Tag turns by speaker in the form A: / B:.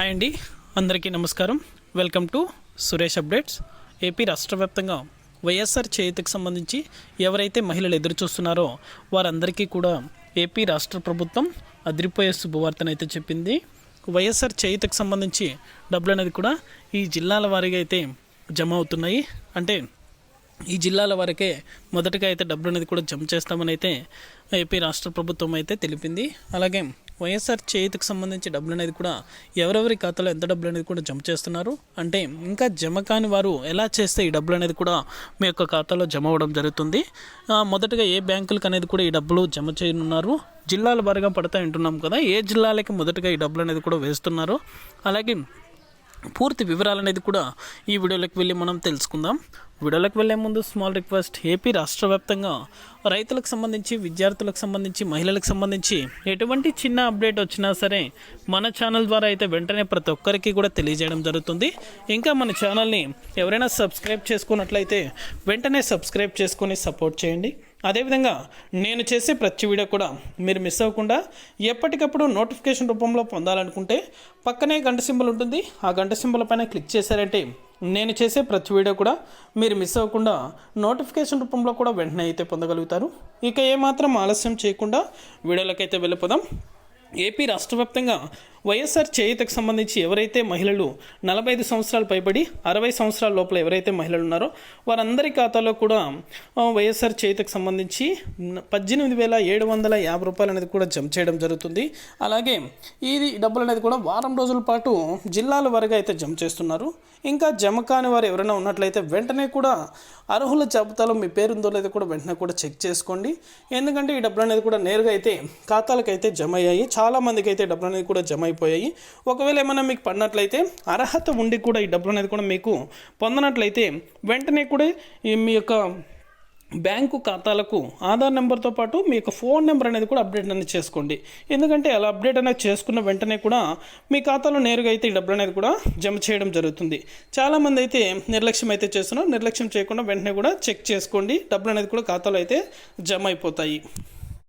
A: Hi అండి. అందరికీ నమస్కారం. Welcome to Suresh updates. AP రాష్ట్ర వ్యాప్తంగా వైఎస్ఆర్ చేతికి సంబంధించి ఎవరైతే మహిళలు ఎదురు చూస్తున్నారో వారందరికీ కూడా ఏపీ రాష్ట్ర ప్రభుత్వం అదిరిపోయే శుభవార్తనైతే చెప్పింది. వైఎస్ఆర్ చేతికి సంబంధించి డబ్బులు అనేది కూడా ఈ జిల్లాల వారీగా అయితే జమ అవుతున్నాయి. అంటే ఈ జిల్లాల వరకే మొదటగా అయితే డబ్బులు అనేది కూడా జమ చేస్తామని అయితే ఏపీ రాష్ట్ర ప్రభుత్వం అయితే తెలిపింది. అలాగే వైఎస్ఆర్ చేతికి సంబంధించి డబ్బులు అనేది కూడా ఎవరెవరి ఖాతాలో ఎంత డబ్బులు అనేది కూడా జమ చేస్తున్నారు? అంటే ఇంకా జమ కాని వారు ఎలా చేస్తే ఈ డబ్బులు అనేది కూడా మీ యొక్క ఖాతాలో జమ అవ్వడం జరుగుతుంది? మొదటగా ఏ బ్యాంకులకు అనేది కూడా ఈ డబ్బులు జమ చేయనున్నారు? జిల్లాల వారిగా పడతా వింటున్నాం కదా ఏ జిల్లాలకి మొదటగా ఈ డబ్బులు అనేది కూడా వేస్తున్నారు? అలాగే పూర్తి వివరాలు అనేది కూడా ఈ వీడియోలోకి వెళ్ళి మనం తెలుసుకుందాం. వీడియోలోకి వెళ్ళే ముందు స్మాల్ రిక్వెస్ట్. ఏపీ రాష్ట్ర వ్యాప్తంగా రైతులకు సంబంధించి విద్యార్థులకు సంబంధించి మహిళలకు సంబంధించి ఎటువంటి చిన్న అప్డేట్ వచ్చినా సరే మన ఛానల్ ద్వారా అయితే వెంటనే ప్రతి ఒక్కరికి కూడా తెలియజేయడం జరుగుతుంది. ఇంకా మన ఛానల్ని ఎవరైనా సబ్స్క్రైబ్ చేసుకున్నట్లయితే వెంటనే సబ్స్క్రైబ్ చేసుకొని సపోర్ట్ చేయండి. అదేవిధంగా నేను చేసే ప్రతి వీడియో కూడా మీరు మిస్ అవ్వకుండా ఎప్పటికప్పుడు నోటిఫికేషన్ రూపంలో పొందాలనుకుంటే పక్కనే గంట సింబల్ ఉంటుంది. ఆ గంట సింబల్ పైన క్లిక్ చేశారంటే నేను చేసే ప్రతి వీడియో కూడా మీరు మిస్ అవ్వకుండా నోటిఫికేషన్ రూపంలో కూడా వెంటనే అయితే పొందగలుగుతారు. ఇక ఏమాత్రం ఆలస్యం చేయకుండా వీడియోలకైతే వెళ్ళిపోదాం. ఏపీ రాష్ట్ర వ్యాప్తంగా వైఎస్ఆర్ చేయుతకు సంబంధించి ఎవరైతే మహిళలు నలభై ఐదు సంవత్సరాలు పైబడి అరవై సంవత్సరాల లోపల ఎవరైతే మహిళలు ఉన్నారో వారందరి ఖాతాలో కూడా వైఎస్ఆర్ చేయుతకు సంబంధించి పద్దెనిమిది వేల ఏడు వందల యాభై రూపాయలు అనేది కూడా జమ చేయడం జరుగుతుంది. అలాగే ఈ డబ్బులు అనేది కూడా వారం రోజుల పాటు జిల్లాల వరకు అయితే జమ చేస్తున్నారు. ఇంకా జమ కాని వారు ఎవరైనా ఉన్నట్లయితే వెంటనే కూడా అర్హుల జాబితాలో మీ పేరు ఉందో లేదో కూడా వెంటనే కూడా చెక్ చేసుకోండి. ఎందుకంటే ఈ డబ్బులు అనేది కూడా నేరుగా అయితే ఖాతాలకు అయితే జమ అయ్యాయి. చాలామందికి అయితే డబ్బులు అనేది కూడా జమ అయిపోయాయి. ఒకవేళ ఏమైనా మీకు పడినట్లయితే అర్హత ఉండి కూడా ఈ డబ్బులు అనేది కూడా మీకు పొందనట్లయితే వెంటనే కూడా ఈ మీ యొక్క బ్యాంకు ఖాతాలకు ఆధార్ నెంబర్తో పాటు మీ యొక్క ఫోన్ నెంబర్ అనేది కూడా అప్డేట్ అనేది చేసుకోండి. ఎందుకంటే అలా అప్డేట్ అనేది చేసుకున్న వెంటనే కూడా మీ ఖాతాలో నేరుగా అయితే ఈ డబ్బులు అనేది కూడా జమ చేయడం జరుగుతుంది. చాలామంది అయితే నిర్లక్ష్యం అయితే చేస్తున్నారు. నిర్లక్ష్యం చేయకుండా వెంటనే కూడా చెక్ చేసుకోండి. డబ్బులు అనేది కూడా ఖాతాలో అయితే జమ అయిపోతాయి.